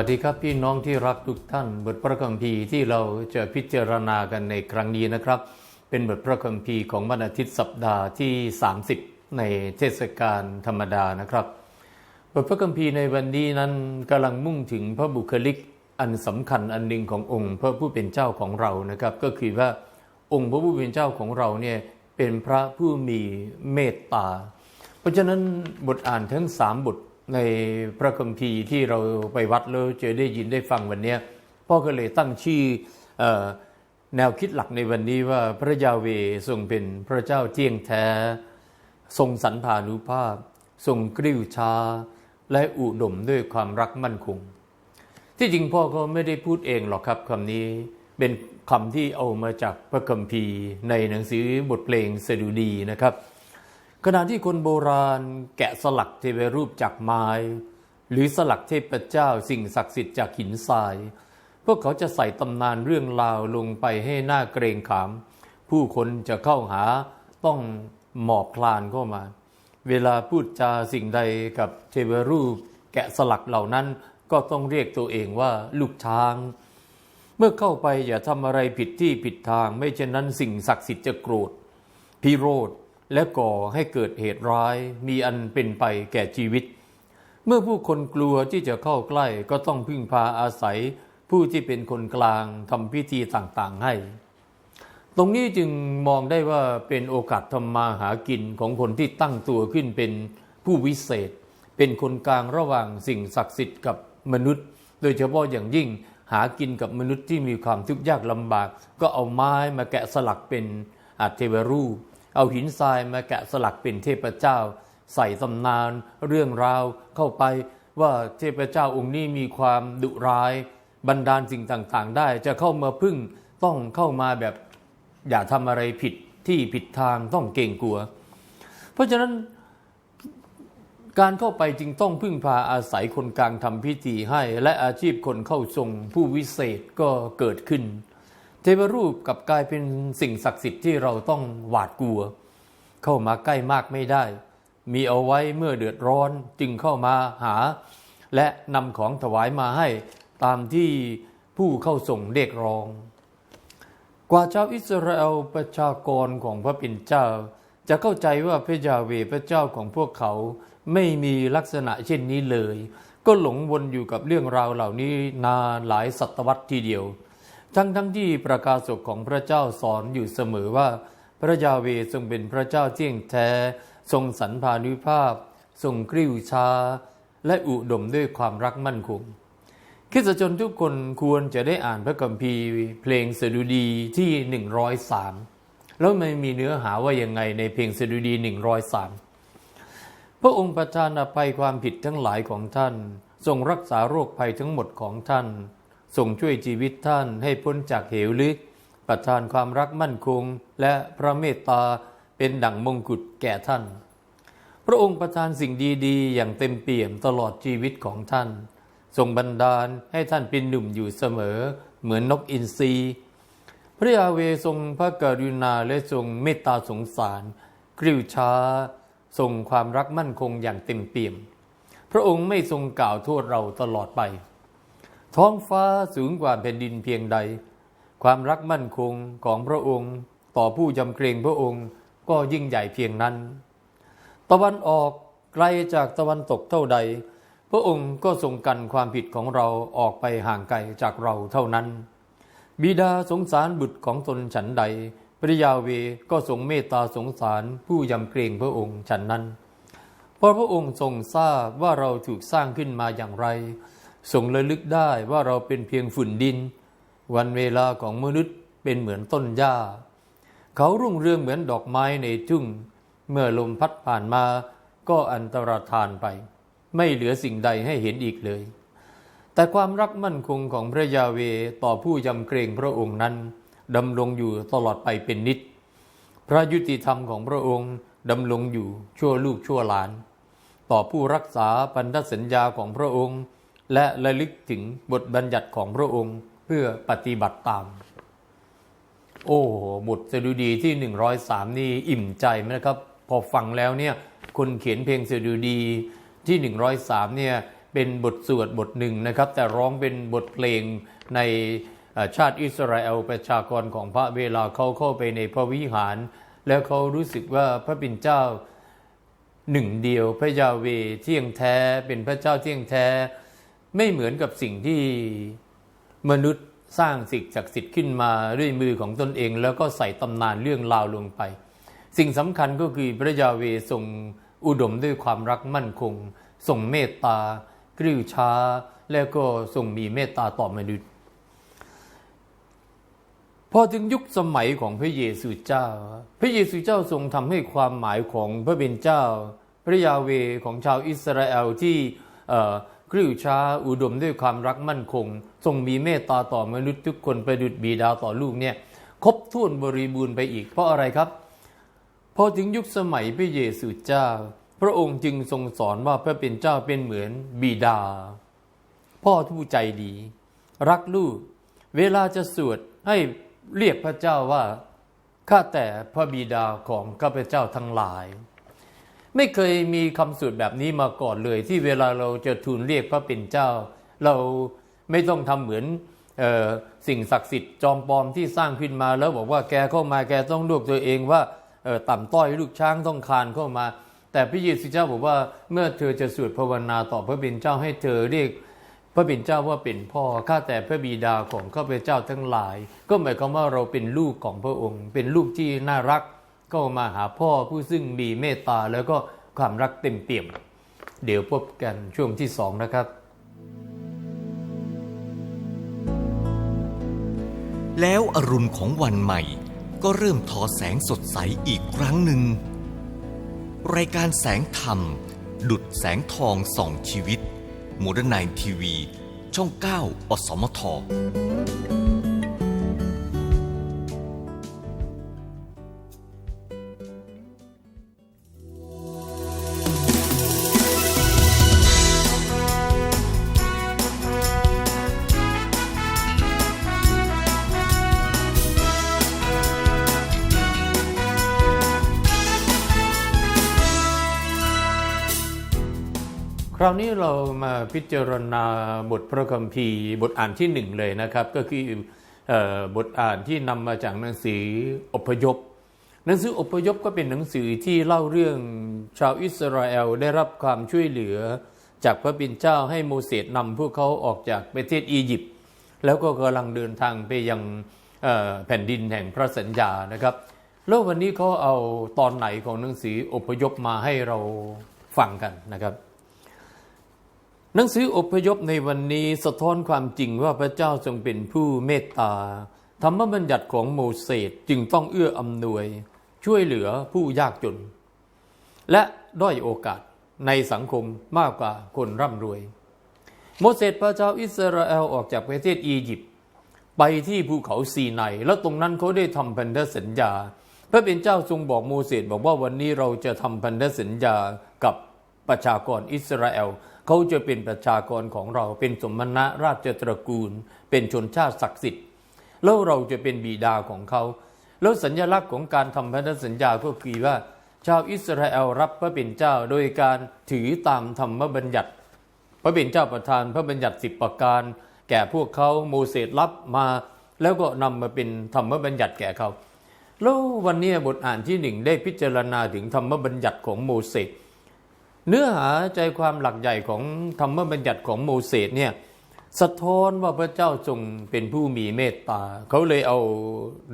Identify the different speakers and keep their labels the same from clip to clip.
Speaker 1: สวัสดีครับพี่น้องที่รักทุกท่าน บทพระคัมภีร์ที่เราจะพิจารณากันในครั้งนี้นะครับ เป็นบทพระคัมภีร์ของวันอาทิตย์สัปดาห์ที่ 30 ในเทศกาลธรรมดานะครับ บทพระคัมภีร์ในวันนี้นั้นกำลังมุ่งถึงพระบุคลิกอันสำคัญอันหนึ่งขององค์พระผู้เป็นเจ้าของเรานะครับ ก็คือว่าองค์พระผู้เป็นเจ้าของเราเนี่ยเป็นพระผู้มีเมตตา เพราะฉะนั้นบทอ่านทั้งสามบท ในพระคัมภีร์ที่เราไปวัดแล้วจอได้ยินได้ฟังวันนี้พ่อก็เลยตั้งชื่อออแนวคิดหลักในวันนี้ว่าพระยาเวทรงเป็นพระเจ้าเที่ยงแท้ ทรงสรรพานุภาพ ทรงกริ้วช้า และอุดมด้วยความรักมั่นคง ที่จริงพ่อก็ไม่ได้พูดเองหรอกครับคำนี้เป็นคำที่เอามาจากพระคัมภีร์ในหนังสือบทเพลงสดุดีนะครับ ขณะที่คนโบราณแกะสลักเทวรูปจากไม้ หรือสลักเทพเจ้าสิ่งศักดิ์สิทธิ์จากหินทราย พวกเขาจะใส่ตำนานเรื่องราวลงไปให้หน้าเกรงขาม ผู้คนจะเข้าหาต้องหมอบคลานเข้ามา เวลาพูดจาสิ่งใดกับเทวรูป แกะสลักเหล่านั้นก็ต้องเรียกตัวเองว่าลูกช้าง เมื่อเข้าไปอย่าทำอะไรผิดที่ผิดทาง ไม่เช่นนั้นสิ่งศักดิ์สิทธิ์จะโกรธพิโรธ และก่อให้เกิดเหตุร้ายมีอันเป็นไปแก่ชีวิต เมื่อผู้คนกลัวที่จะเข้าใกล้ก็ต้องพึ่งพาอาศัย ผู้ที่เป็นคนกลางทำพิธีต่างๆให้ ตรงนี้จึงมองได้ว่าเป็นโอกาสทำมาหากินของคนที่ตั้งตัวขึ้นเป็นผู้วิเศษ เป็นคนกลางระหว่างสิ่งศักดิ์สิทธิ์กับมนุษย์ โดยเฉพาะอย่างยิ่งหากินกับมนุษย์ที่มีความทุกข์ยากลำบาก ก็เอาไม้มาแกะสลักเป็นอาเทวรูป เอาหินทรายมาแกะสลักเป็นเทพเจ้า ใส่ตำนาน เรื่องราวเข้าไปว่าเทพเจ้าองค์นี้มีความดุร้าย บันดาลสิ่งต่างๆ ได้จะเข้ามาพึ่งต้องเข้ามาแบบอย่าทำอะไรผิดที่ผิดทางต้องเกรงกลัว เพราะฉะนั้นการเข้าไปจึงต้องพึ่งพาอาศัยคนกลางทำพิธีให้ และอาชีพคนเข้าทรงผู้วิเศษก็เกิดขึ้น เทวรูปกับกลายเป็นสิ่งศักดิ์สิทธิ์ที่เราต้องหวาดกลัว เข้ามาใกล้มากไม่ได้ มีเอาไว้เมื่อเดือดร้อนจึงเข้ามาหา และนำของถวายมาให้ตามที่ผู้เข้าส่งเรียกร้อง กว่าชาวอิสราเอลประชากรของพระเป็นเจ้า จะเข้าใจว่าพระยาเวพระเจ้าของพวกเขาไม่มีลักษณะเช่นนี้เลย ก็หลงวนอยู่กับเรื่องราวเหล่านี้นานหลายศตวรรษทีเดียว ทั้งทั้งที่ประกาศกของพระเจ้าสอนอยู่เสมอว่า พระยาเวทรงเป็นพระเจ้าเที่ยงแท้ ทรงสรรพานุภาพ ทรงกริ้วช้า และอุดมด้วยความรักมั่นคงคริสตชนทุกคนควรจะได้อ่านพระคัมภีร์ เพลงสดุดีที่ 103 แล้วมันมีเนื้อหาว่ายังไงในเพลงสดุดี 103 พระองค์ประทานอภัยความผิดทั้งหลายของท่าน ทรงรักษาโรคภัยทั้งหมดของท่าน ทรงช่วยชีวิตท่านให้พ้นจากเหวลึก ประทานความรักมั่นคงและพระเมตตาเป็นดั่งมงกุฎแก่ท่าน พระองค์ประทานสิ่งดีๆ อย่างเต็มเปี่ยมตลอดชีวิตของท่านทรงบันดาลให้ท่านเป็นหนุ่มอยู่เสมอ เหมือนนกอินทรีพระยาเวทรงพระกรุณาและทรงเมตตาสงสารกริ้วช้า ทรงความรักมั่นคงอย่างเต็มเปี่ยม พระองค์ไม่ทรงกล่าวโทษเราตลอดไป ท้องฟ้าสูงกว่าแผ่นดินเพียงใด ความรักมั่นคงของพระองค์ ต่อผู้ยำเกรงพระองค์ก็ยิ่งใหญ่เพียงนั้น ตะวันออกไกลจากตะวันตกเท่าใด พระองค์ก็ทรงกันความผิดของเราออกไปห่างไกลจากเราเท่านั้น บิดาสงสารบุตรของตนฉันใด พระยาเวก็ทรงเมตตาสงสารผู้ยำเกรงพระองค์ฉันนั้น เพราะพระองค์ทรงทราบว่าเราถูกสร้างขึ้นมาอย่างไร ทรงระลึกได้ว่าเราเป็นเพียงฝุ่นดิน วันเวลาของมนุษย์เป็นเหมือนต้นหญ้า เขารุ่งเรืองเหมือนดอกไม้ในทุ่ง เมื่อลมพัดผ่านมาก็อันตรธานไป ไม่เหลือสิ่งใดให้เห็นอีกเลย แต่ความรักมั่นคงของพระยาเวต่อผู้ยำเกรงพระองค์นั้นดำรงอยู่ตลอดไปเป็นนิจ พระยุติธรรมของพระองค์ดำรงอยู่ชั่วลูกชั่วหลาน ต่อผู้รักษาพันธสัญญาของพระองค์ และระลึกถึงบทบัญญัติของพระองค์เพื่อปฏิบัติตาม โอ้บทสดุดีที่ 103 นี่อิ่มใจไหมนะครับ พอฟังแล้วเนี่ยคนเขียนเพลงสดุดีที่ 103 เนี่ยเป็นบทสวดบทหนึ่งนะครับ แต่ร้องเป็นบทเพลงในชาติอิสราเอลประชากรของพระเวลาเขาเข้าไปในพระวิหาร แล้วเขารู้สึกว่าพระเป็นเจ้าหนึ่งเดียวพระยาเวเที่ยงแท้เป็นพระเจ้าเที่ยงแท้ ไม่เหมือนกับสิ่งที่มนุษย์สร้างสิ่งศักดิ์สิทธิ์ขึ้นมาด้วยมือของตนเอง แล้วก็ใส่ตำนานเรื่องราวลงไป สิ่งสำคัญก็คือพระยาเวทรงอุดมด้วยความรักมั่นคงทรงเมตตากริ้วช้า แล้วก็ทรงมีเมตตาต่อมนุษย์ พอถึงยุคสมัยของพระเยซูเจ้า พระเยซูเจ้าทรงทำให้ความหมายของพระเป็นเจ้า พระยาเวของชาวอิสราเอลที่ กริ้วช้าอุดมด้วยความรักมั่นคง ทรงมีเมตตาต่อมนุษย์ทุกคนประดุจบีดาต่อลูกเนี่ยครบถ้วนบริบูรณ์ไปอีก เพราะอะไรครับพอถึงยุคสมัยพระเยซูเจ้า พระองค์จึงทรงสอนว่าพระเป็นเจ้าเป็นเหมือนบิดา พ่อผู้ใจดี รักลูก เวลาจะสวดให้เรียกพระเจ้าว่าข้าแต่พระบิดาของข้าพเจ้าทั้งหลาย ไม่เคยมีคำสวดแบบนี้มาก่อนเลย ที่เวลาเราจะทูลเรียกพระเป็นเจ้า เราไม่ต้องทำเหมือนออสิ่งศักดิ์สิทธิ์จอมปลอมที่สร้างขึ้นมา แล้วบอกว่าแกเข้ามาแกต้องลือกตัวเองว่าต่ำต้อยลูกช้างต้องคานเข้ามา แต่พระเยซูเจ้าบอกว่าเมื่อเธอจะสวดภาวนาต่อพระเป็นเจ้าให้เธอเรียกพระเป็นเจ้าว่าเป็นพ่อข้าแต่พระบิดาของข้าพเจ้าทั้งหลาย ก็หมายความว่าเราเป็นลูกของพระองค์ เป็นลูกที่น่ารัก ก็มาหาพ่อผู้ซึ่งมีเมตตาแล้วก็ความรักเต็มเปี่ยม เดี๋ยวพบกันช่วงที่สองนะครับ
Speaker 2: แล้วอรุณของวันใหม่ ก็เริ่มทอแสงสดใสอีกครั้งหนึ่ง รายการแสงธรรม ดุดแสงทองส่องชีวิตโมเดิร์นไนทีวีช่อง 9 อสมทา
Speaker 1: วนี้เรามาพิจารณาบทพระคัมภีร์บทอ่านที่หนึ่งเลยนะครับ ก็คืออบทอ่านที่นำมาจากหนังสืออพยพ หนังสืออพยพก็เป็นหนังสือที่เล่าเรื่องชาวอิสราเอลได้รับความช่วยเหลือ จากพระบิดเจ้าให้โมเสสนำพวกเขาออกจากประเทศอียิปต์แล้วก็กำลังเดินทางไปยังแผ่นดินแห่งพระสัญญานะครับ แล้ววันนี้เขาเอาตอนไหนของหนังสืออพยพมาให้เราฟังกันนะครับ หนังสืออพยพในวันนี้สะท้อนความจริงว่าพระเจ้าทรงเป็นผู้เมตตา ธรรมบัญญัติของโมเสสจึงต้องเอื้ออำนวย ช่วยเหลือผู้ยากจน และด้อยโอกาสในสังคมมากกว่าคนร่ำรวย โมเสสพระเจ้าอิสราเอลออกจากประเทศอียิปต์ไปที่ภูเขาซีไนแล้วตรงนั้นเขาได้ทำพันธสัญญา พระเป็นเจ้าทรงบอกโมเสสบอกว่าวันนี้เราจะทำพันธสัญญากับประชากรอิสราเอล เขาจะเป็นประชากรของเราเป็นสมณะราชตระกูล เป็นชนชาติศักดิ์สิทธิ์ แล้วเราจะเป็นบิดาของเขา แล้วสัญลักษณ์ของการทำพันธสัญญาก็คือว่า ชาวอิสราเอลรับพระเป็นเจ้าโดยการถือตามธรรมบัญญัติ พระเป็นเจ้าประทานพระบัญญัติสิบประการ แก่พวกเขาโมเสสรับมาแล้วก็นำมาเป็นธรรมบัญญัติแก่เขา แล้ววันนี้บทอ่านที่หนึ่งได้พิจารณาถึงธรรมบัญญัติของโมเสส เนื้อหาใจความหลักใหญ่ของธรรมบัญญัติของโมเสสเนี่ยสะท้อนว่าพระเจ้าทรงเป็นผู้มีเมตตา เขาเลยเอา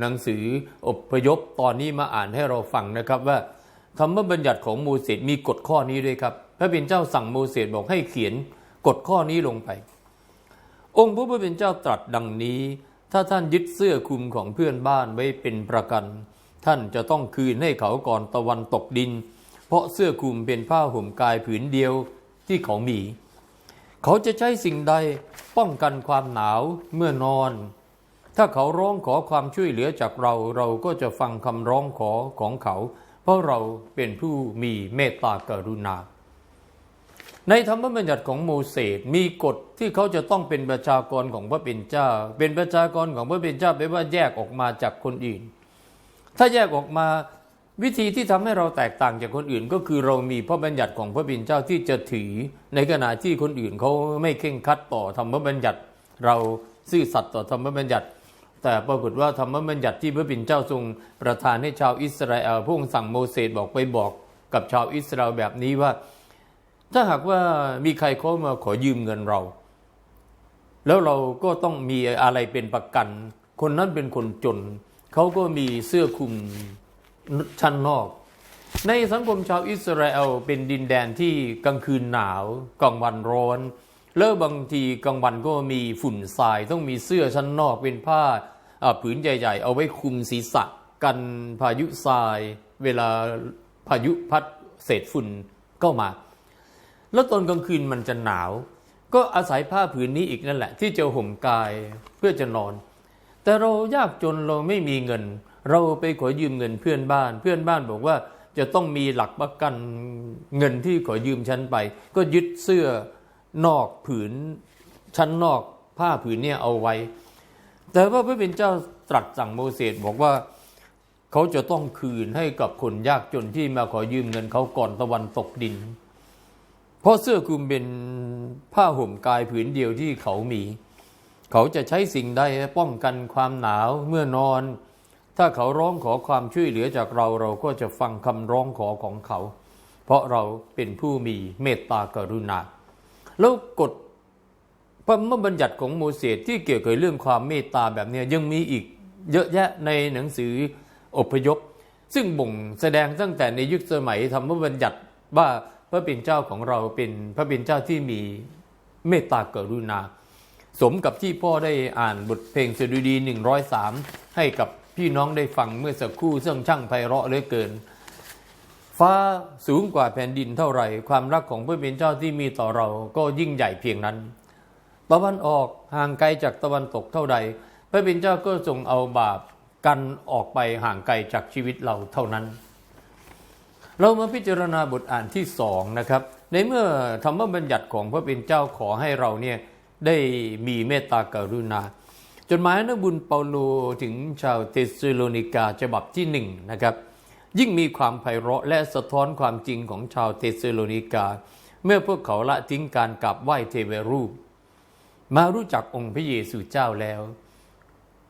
Speaker 1: หนังสืออพยพตอนนี้มาอ่านให้เราฟังนะครับว่าธรรมบัญญัติของโมเสสมีกฎข้อนี้ด้วยครับ พระเป็นเจ้าสั่งโมเสสบอกให้เขียนกฎข้อนี้ลงไป องค์พระผู้เป็นเจ้าตรัสดังนี้ ถ้าท่านยึดเสื้อคลุมของเพื่อนบ้านไว้เป็นประกัน ท่านจะต้องคืนให้เขาก่อนตะวันตกดิน เพราะเสื้อคลุมเป็นผ้าห่มกายผืนเดียวที่เขามี เขาจะใช้สิ่งใดป้องกันความหนาวเมื่อนอน ถ้าเขาร้องขอความช่วยเหลือจากเราเราก็จะฟังคำร้องขอของเขา เพราะเราเป็นผู้มีเมตตากรุณา ในธรรมบัญญัติของโมเสสมีกฎที่เขาจะต้องเป็นประชากรของพระเป็นเจ้า เป็นประชากรของพระเป็นเจ้าแปลว่าแยกออกมาจากคนอื่น ถ้าแยกออกมา วิธีที่ทำให้เราแตกต่างจากคนอื่น ก็คือเรามีพระบัญญัติของพระบิดเจ้าที่จะถือ ในขณะที่คนอื่นเขาไม่เข่งคัดต่อธรรมบัญญัติ เราซื่อสัตย์ต่อธรรมบัญญัติ แต่ปรากฏว่าธรรมบัญญัติที่พระบิดเจ้าทรงประทานให้ชาวอิสราเอลพระองค์สั่งโมเสสบอกไปบอกกับชาวอิสราเอลแบบนี้ว่า ถ้าหากว่ามีใครเขามาขอยืมเงินเรา แล้วเราก็ต้องมีอะไรเป็นประกัน คนนั้นเป็นคนจนเขาก็มีเสื้อคลุม ชั้นนอก ในสังคมชาวอิสราเอลเป็นดินแดนที่กลางคืนหนาวกลางวันร้อน แล้วบางทีกลางวันก็มีฝุ่นทรายต้องมีเสื้อชั้นนอกเป็นผ้าผืนใหญ่ ๆ เอาไว้คุมศีรษะกันพายุทราย เวลาพายุพัดเศษฝุ่นก็มา แล้วตอนกลางคืนมันจะหนาว ก็อาศัยผ้าผืนนี้อีกนั่นแหละ ที่จะห่มกายเพื่อจะนอน แต่เรายากจนเราไม่มีเงิน เราไปขอยืมเงินเพื่อนบ้าน เพื่อนบ้านบอกว่าจะต้องมีหลักประกันเงินที่ขอยืมฉันไป ก็ยึดเสื้อนอกผืนชั้นนอกผ้าผืนเนี่ยเอาไว้ แต่ว่าพระเป็นเจ้าตรัสสั่งโมเสสบอกว่าเขาจะต้องคืนให้กับคนยากจนที่มาขอยืมเงินเขาก่อนตะวันตกดิน เพราะเสื้อคลุมเป็นผ้าห่มกายผืนเดียวที่เขามี เขาจะใช้สิ่งใดป้องกันความหนาวเมื่อนอน ถ้าเขาร้องขอความช่วยเหลือจากเราเราก็จะฟังคำร้องขอของเขา เพราะเราเป็นผู้มีเมตตากรุณา แล้วกฎพระบัญญัติของโมเสสที่เกี่ยวกับเรื่องความเมตตาแบบนี้ยยังมีอีกเยอะแยะในหนังสืออพยพ ซึ่งบ่งแสดงตั้งแต่ในยุคสมัยธรรมบัญญัติว่าพระเป็นเจ้าของเราเป็นพระเป็นเจ้าที่มีเมตตากรุณา สมกับที่พ่อได้อ่านบทเพลงสดุดี 103 ให้กับ พี่น้องได้ฟังเมื่อสักครู่ซึ่งช่างไพเราะเหลือเกิน ฟ้าสูงกว่าแผ่นดินเท่าไหร่ ความรักของพระเป็นเจ้าที่มีต่อเราก็ยิ่งใหญ่เพียงนั้น ตะวันออกห่างไกลจากตะวันตกเท่าใด พระเป็นเจ้าก็ทรงเอาบาปกันออกไปห่างไกลจากชีวิตเราเท่านั้น เรามาพิจารณาบทอ่านที่สองนะครับ ในเมื่อธรรมบัญญัติของพระเป็นเจ้าขอให้เราเนี่ยได้มีเมตตากรุณา จดหมายนักบุญเปาโลถึงชาวเทสโลนิกาฉบับที่หนึ่งนะครับ ยิ่งมีความไพเราะและสะท้อนความจริงของชาวเทสโลนิกา เมื่อพวกเขาละทิ้งการกราบไหว้เทวรูป มารู้จักองค์พระเยซูเจ้าแล้ว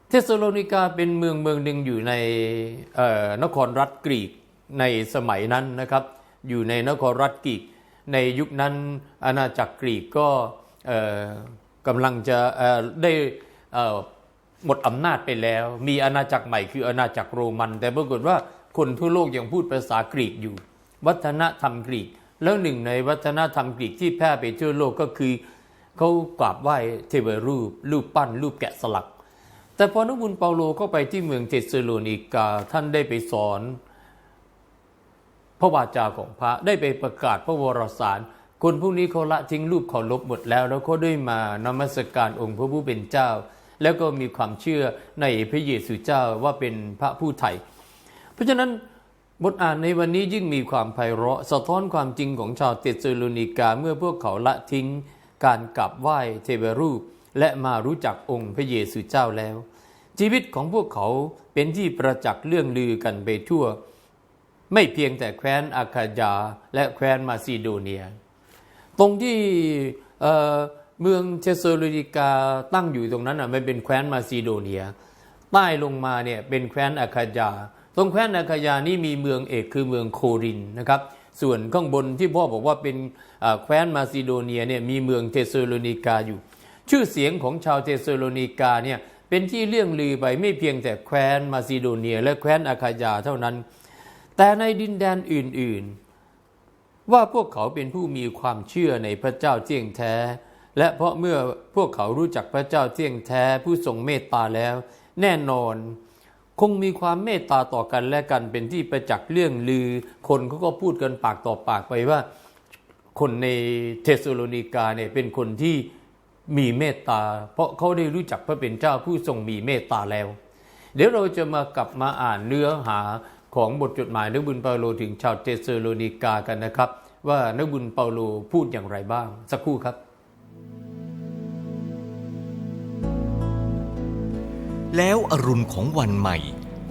Speaker 1: เทสโลนิกาเป็นเมืองเมืองหนึ่งอยู่ในเอ่อนครรัฐกรีกในสมัยนั้นนะครับ อยู่ในนครรัฐกรีก ในยุคนั้นอาณาจักรกรีกก็เอ่อกำลังจะเอ่อได้ หมดอำนาจไปแล้ว มีอาณาจักรใหม่คืออาณาจักรโรมัน แต่ปรากฏว่าคนทั่วโลกยังพูดภาษากรีกอยู่ วัฒนธรรมกรีก แล้วหนึ่งในวัฒนธรรมกรีกที่แพร่ไปทั่วโลกก็คือเขากราบไหว้เทวรูป รูปปั้น รูปแกะสลัก แต่พอนักบุญเปาโลเข้าไปที่เมืองเทสโลนิกาท่านได้ไปสอน พระวาจาของพระได้ไปประกาศพระวรสาร คนพวกนี้เขาละทิ้งรูปเคารพหมดแล้ว แล้วเขาได้มานมัสการองค์พระผู้เป็นเจ้า แล้วก็มีความเชื่อในพระเยซูเจ้าว่าเป็นพระผู้ไถ่เพราะฉะนั้นบทอ่านในวันนี้ยิ่งมีความไพเราะ สะท้อนความจริงของชาวเตสโลนิกาเมื่อพวกเขาละทิ้ง การกราบไหว้เทวรูป และมารู้จักองค์พระเยซูเจ้าแล้ว ชีวิตของพวกเขาเป็นที่ประจักษ์เรื่องลือกันไปทั่ว ไม่เพียงแต่แคว้นอาคาญาและแคว้นมาซิโดเนีย ตรงที่ เมืองเทสโลนิกาตั้งอยู่ตรงนั้นอะมันเป็นแคว้นมาซิโดเนีย ใต้ลงมาเนี่ยเป็นแคว้นอาคาญาตรงแคว้นอาคาญานี่มีเมืองเอกคือเมืองโครินนะครับ ส่วนข้างบนที่พ่อบอกว่าเป็นแคว้นมาซิโดเนียเนี่ยมีเมืองเทสโลนิกาอยู่ ชื่อเสียงของชาวเทสโลนิกาเนี่ยเป็นที่เลื่องลือไปไม่เพียงแต่แคว้นมาซิโดเนีย และแคว้นอาคาญาเท่านั้น แต่ในดินแดนอื่น ๆ ว่าพวกเขาเป็นผู้มีความเชื่อในพระเจ้าเที่ยงแท้ และเพราะเมื่อพวกเขารู้จักพระเจ้าเที่ยงแท้ผู้ทรงเมตตาแล้ว แน่นอน คงมีความเมตตาต่อกันและกันเป็นที่ประจักษ์เรื่องลือ คนเขาก็พูดกันปากต่อปากไปว่า คนในเทสโลนิกาเนี่ยเป็นคนที่มีเมตตา เพราะเขาได้รู้จักพระเป็นเจ้าผู้ทรงมีเมตตาแล้ว เดี๋ยวเราจะมากลับมาอ่านเนื้อหาของบทจดหมายนักบุญเปาโลถึงชาวเทสโลนิกากันนะครับ ว่านักบุญเปาโลพูดอย่างไรบ้าง สักครู่ครับ
Speaker 2: แล้วอรุณของวันใหม่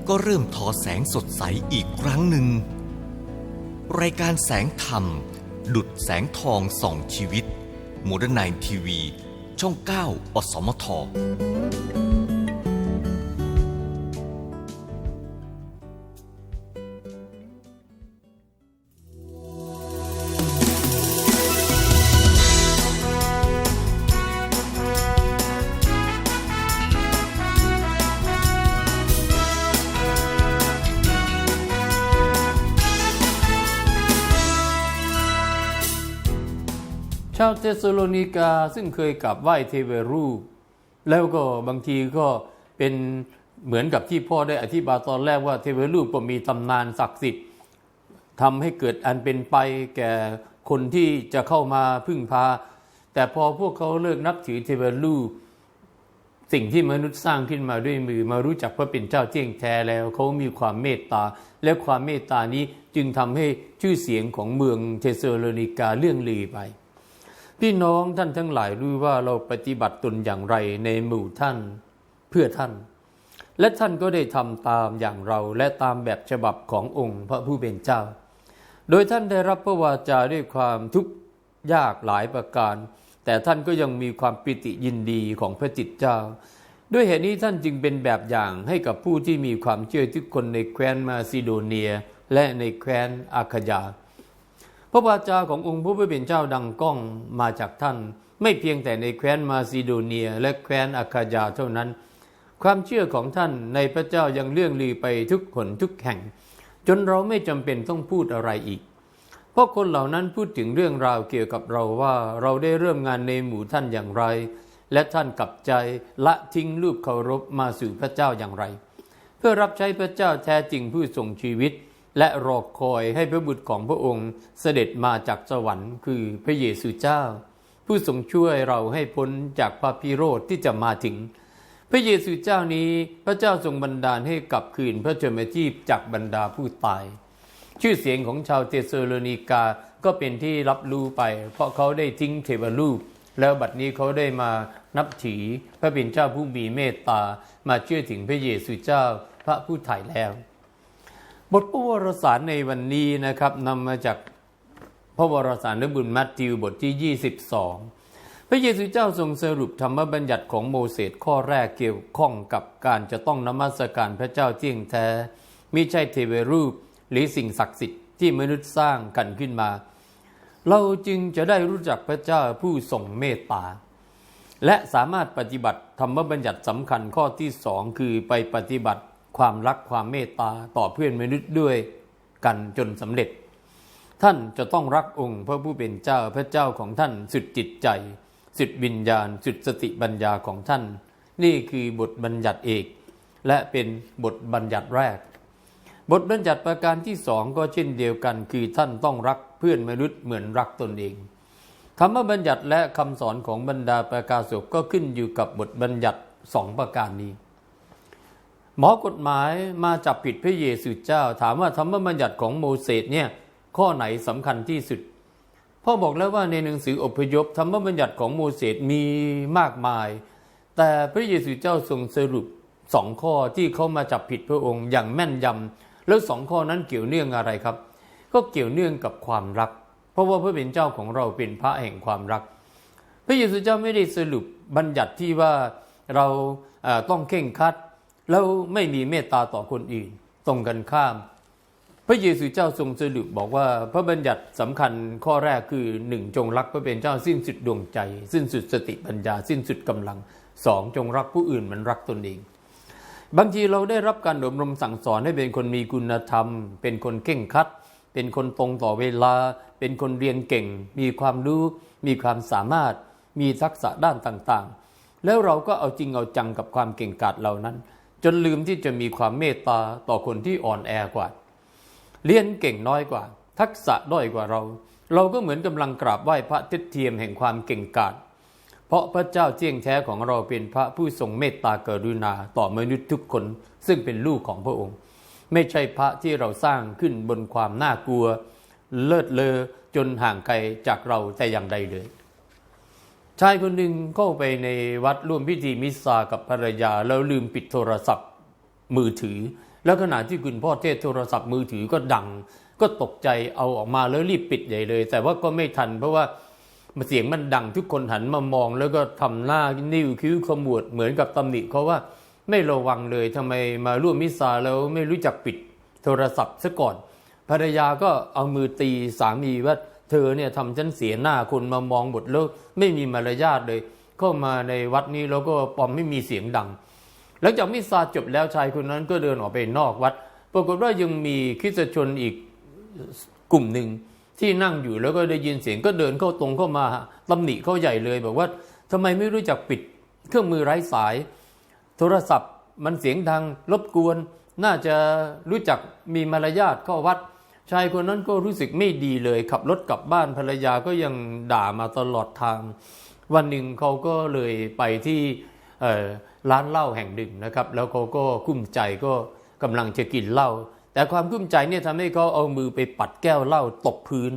Speaker 2: ก็เริ่มทอแสงสดใสอีกครั้งหนึ่ง รายการแสงธรรม ดุดแสงทองส่องชีวิตโมเดิร์นไนทีวี ช่อง 9 อสมท
Speaker 1: เทสโลนิกาซึ่งเคยกราบไหว้เทเวรูป แล้วก็บางทีก็เป็นเหมือนกับที่พ่อได้อธิบายตอนแรกว่าเทเวรูปก็มีตำนานศักดิ์สิทธิ์ทำให้เกิดอันเป็นไปแก่คนที่จะเข้ามาพึ่งพา แต่พอพวกเขาเลิกนับถือเทเวรูปสิ่งที่มนุษย์สร้างขึ้นมาด้วยมือมารู้จักพระเป็นเจ้าเที่ยงแท้แล้วเขามีความเมตตา และความเมตตานี้จึงทำให้ชื่อเสียงของเมืองเทสโลนิกาเลื่องลือไป พี่น้องท่านทั้งหลายรู้ว่าเราปฏิบัติตนอย่างไรในหมู่ท่านเพื่อท่าน และท่านก็ได้ทำตามอย่างเราและตามแบบฉบับขององค์พระผู้เป็นเจ้า โดยท่านได้รับพระวาจาด้วยความทุกข์ยากหลายประการ แต่ท่านก็ยังมีความปิติยินดีของพระจิตเจ้า ด้วยเหตุนี้ท่านจึงเป็นแบบอย่างให้กับผู้ที่มีความเชื่อทุกคนในแคว้นมาซิโดเนีย และในแคว้นอาคยา ระวาจาขององค์พระผู้เป็นเจ้าดังก้องมาจากท่าน ไม่เพียงแต่ในแคว้นมาซิโดเนีย และแคว้นอาคายาเท่านั้น ความเชื่อของท่านในพระเจ้ายังเลื่องลือไปทุกหนทุกแห่ง จนเราไม่จำเป็นต้องพูดอะไรอีก เพราะคนเหล่านั้นพูดถึงเรื่องราวเกี่ยวกับเราว่าเราได้เริ่มงานในหมู่ท่านอย่างไร และท่านกลับใจละทิ้งรูปเคารพมาสู่พระเจ้าอย่างไร เพื่อรับใช้พระเจ้าแท้จริงผู้ทรงชีวิต และรอคอยให้พระบุตรของพระองค์เสด็จมาจากสวรรค์คือพระเยซูเจ้า ผู้ทรงช่วยเราให้พ้นจากพระพิโรธที่จะมาถึง พระเยซูเจ้านี้พระเจ้าทรงบันดาลให้กลับคืนพระชนมชีพจากบรรดาผู้ตาย ชื่อเสียงของชาวเทสโลนิกาก็เป็นที่รับรู้ไป เพราะเขาได้ทิ้งเทวรูป แล้วบัดนี้เขาได้มานับถือพระเป็นเจ้าผู้มีเมตตามาเชื่อถึงพระเยซูเจ้าพระผู้ไถ่แล้ว บทพระวรสารในวันนี้นะครับนำมาจากพระวรสารในบุญมัทธิวบทที่ 22 พระเยซูเจ้าทรงสรุปธรรมบัญญัติของโมเสสข้อแรกเกี่ยวข้องกับการจะต้องนมัสการพระเจ้าเที่ยงแท้มิใช่เทวรูปหรือสิ่งศักดิ์สิทธิ์ที่มนุษย์สร้างกันขึ้นมา เราจึงจะได้รู้จักพระเจ้าผู้ทรงเมตตา และสามารถปฏิบัติธรรมบัญญัติสำคัญข้อที่สองคือไปปฏิบัติ ความรักความเมตตาต่อเพื่อนมนุษย์ด้วยกันจนสำเร็จ ท่านจะต้องรักองค์พระผู้เป็นเจ้าพระเจ้าของท่านสุดจิตใจ สุดวิญญาณ สุดสติปัญญาของท่าน นี่คือบทบัญญัติเอก และเป็นบทบัญญัติแรก บทบัญญัติประการที่สองก็เช่นเดียวกันคือท่านต้องรักเพื่อนมนุษย์เหมือนรักตนเองธรรมบัญญัติและคำสอนของบรรดาประกาศกก็ขึ้นอยู่กับบทบัญญัติสองประการนี้ หมอกฎหมายมาจับผิดพระเยซูเจ้า ถามว่าธรรมบัญญัติของโมเสสเนี่ยข้อไหนสำคัญที่สุดพ่อบอกแล้วว่าในหนังสืออพยพธรรมบัญญัติของโมเสสมีมากมาย แต่พระเยซูเจ้าทรงสรุปสองข้อที่เขามาจับผิดพระองค์อย่างแม่นยำแล้วสองข้อนั้นเกี่ยวเนื่องอะไรครับ ก็เกี่ยวเนื่องกับความรัก เพราะว่าพระเป็นเจ้าของเราเป็นพระแห่งความรัก พระเยซูเจ้าไม่ได้สรุปบัญญัติที่ว่าเราต้องเข่งครัด แล้วไม่มีเมตตาต่อคนอื่น ตรงกันข้าม พระเยซูเจ้าทรงสรุปบอกว่าพระบัญญัติสำคัญข้อแรกคือหนึ่งจงรักพระเป็นเจ้าสิ้นสุดดวงใจ สิ้นสุดสติปัญญา สิ้นสุดกำลังสองจงรักผู้อื่นเหมือนรักตนเอง บางทีเราได้รับการอบรมสั่งสอนให้เป็นคนมีคุณธรรม เป็นคนเข่งคัด เป็นคนตรงต่อเวลา เป็นคนเรียนเก่ง มีความรู้ มีความสามารถ มีทักษะด้านต่างๆ แล้วเราก็เอาจริงเอาจังกับความเก่งกาจเหล่านั้น จนลืมที่จะมีความเมตตาต่อคนที่อ่อนแอกว่า เรียนเก่งน้อยกว่า ทักษะด้อยกว่าเรา เราก็เหมือนกำลังกราบไหว้พระเท็จเทียมแห่งความเก่งกาจเพราะพระเจ้าเที่ยงแท้ของเราเป็นพระผู้ทรงเมตตากรุณาต่อมนุษย์ทุกคนซึ่งเป็นลูกของพระองค์ ไม่ใช่พระที่เราสร้างขึ้นบนความน่ากลัว เลิศเลอจนห่างไกลจากเราแต่อย่างใดเลย ชายคนหนึ่งเข้าไปในวัดร่วมพิธีมิสซากับภรรยา แล้วลืมปิดโทรศัพท์มือถือ แล้วขณะที่คุณพ่อเทศโทรศัพท์มือถือก็ดัง ก็ตกใจเอาออกมาแล้วรีบปิดใหญ่เลย แต่ว่าก็ไม่ทัน เพราะว่าเสียงมันดังทุกคนหันมามอง แล้วก็ทำหน้านิ้วคิ้วขมวดเหมือนกับตำหนิเขาว่าไม่ระวังเลยทำไมมาร่วมมิสซาแล้วไม่รู้จักปิดโทรศัพท์ซะก่อนภรรยาก็เอามือตีสามีว่า เธอเนี่ยทำฉันเสียหน้าคนมามองหมดแล้วไม่มีมารยาทเลยเข้ามาในวัดนี้แล้วก็ปอมไม่มีเสียงดัง หลังจากมิสซาจบแล้วชายคนนั้นก็เดินออกไปนอกวัด ปรากฏว่ายังมีคริสตชนอีกกลุ่มหนึ่งที่นั่งอยู่แล้วก็ได้ยินเสียงก็เดินเข้าตรงเข้ามาตำหนิเขาใหญ่เลย บอกว่าทำไมไม่รู้จักปิดเครื่องมือไร้สาย โทรศัพท์มันเสียงดังรบกวน น่าจะรู้จักมีมารยาทเข้าวัด ชายคนนั้นก็รู้สึกไม่ดีเลย ขับรถกลับบ้านภรรยาก็ยังด่ามาตลอดทาง วันหนึ่งเขาก็เลยไปที่ร้านเหล้าแห่งหนึ่งนะครับ แล้วเขาก็กุ้มใจก็กำลังจะกินเหล้าแต่ความกุ้มใจเนี่ยทำให้เขาเอามือไปปัดแก้วเหล้าตกพื้น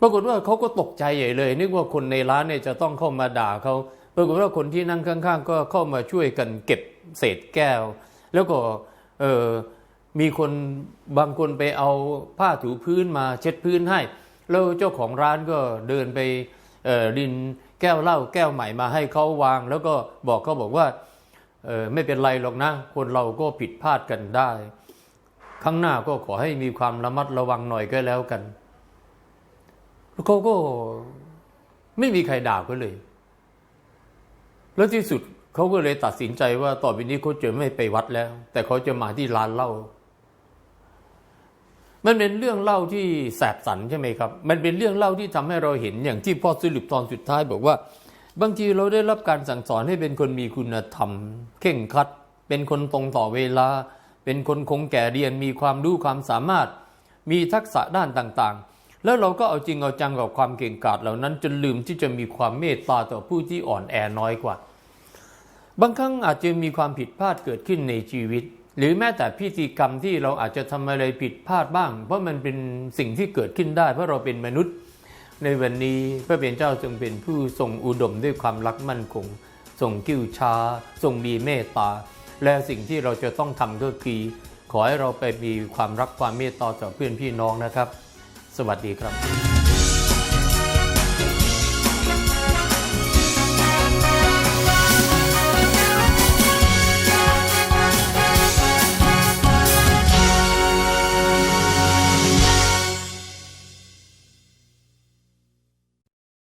Speaker 1: ปรากฏว่าเขาก็ตกใจใหญ่เลย นึกว่าคนในร้านเนี่ยจะต้องเข้ามาด่าเขาปรากฏว่าคนที่นั่งข้าง ๆ ก็เข้ามาช่วยกันเก็บเศษแก้ว แล้วก็เออ มีคนบางคนไปเอาผ้าถูพื้นมาเช็ดพื้นให้ แล้วเจ้าของร้านก็เดินไปดินแก้วเหล้าแก้วใหม่มาให้เขาวาง แล้วก็บอกเขาบอกว่าไม่เป็นไรหรอกนะ คนเราก็ผิดพลาดกันได้ ข้างหน้าก็ขอให้มีความระมัดระวังหน่อยก็แล้วกันแล้วเขาก็ไม่มีใครด่าเขาเลย แล้วที่สุดเขาก็เลยตัดสินใจว่าต่อไปนี้เขาจะไม่ไปวัดแล้ว แต่เขาจะมาที่ร้านเหล้า มันเป็นเรื่องเล่าที่แสบสันใช่ไหมครับ มันเป็นเรื่องเล่าที่ทำให้เราเห็นอย่างที่พ่อสรุปตอนสุดท้ายบอกว่า บางทีเราได้รับการสั่งสอนให้เป็นคนมีคุณธรรม เข่งคัด เป็นคนตรงต่อเวลา เป็นคนคงแก่เรียนมีความรู้ความสามารถ มีทักษะด้านต่างๆ แล้วเราก็เอาจริงเอาจังกับความเก่งกาจเหล่านั้นจนลืมที่จะมีความเมตตาต่อผู้ที่อ่อนแอน้อยกว่า บางครั้งอาจจะมีความผิดพลาดเกิดขึ้นในชีวิต หรือแม้แต่พิธีกรรมที่เราอาจจะทำอะไรผิดพลาดบ้าง เพราะมันเป็นสิ่งที่เกิดขึ้นได้ เพราะเราเป็นมนุษย์ ในวันนี้พระเป็นเจ้าจึงเป็นผู้ทรงอุดมด้วยความรักมั่นคงทรงกิ้วช้า ทรงมีเมตตา และสิ่งที่เราจะต้องทำก็คือขอให้เราไปมีความรักความเมตตาต่อเพื่อนพี่น้องนะครับ สวัสดีครับ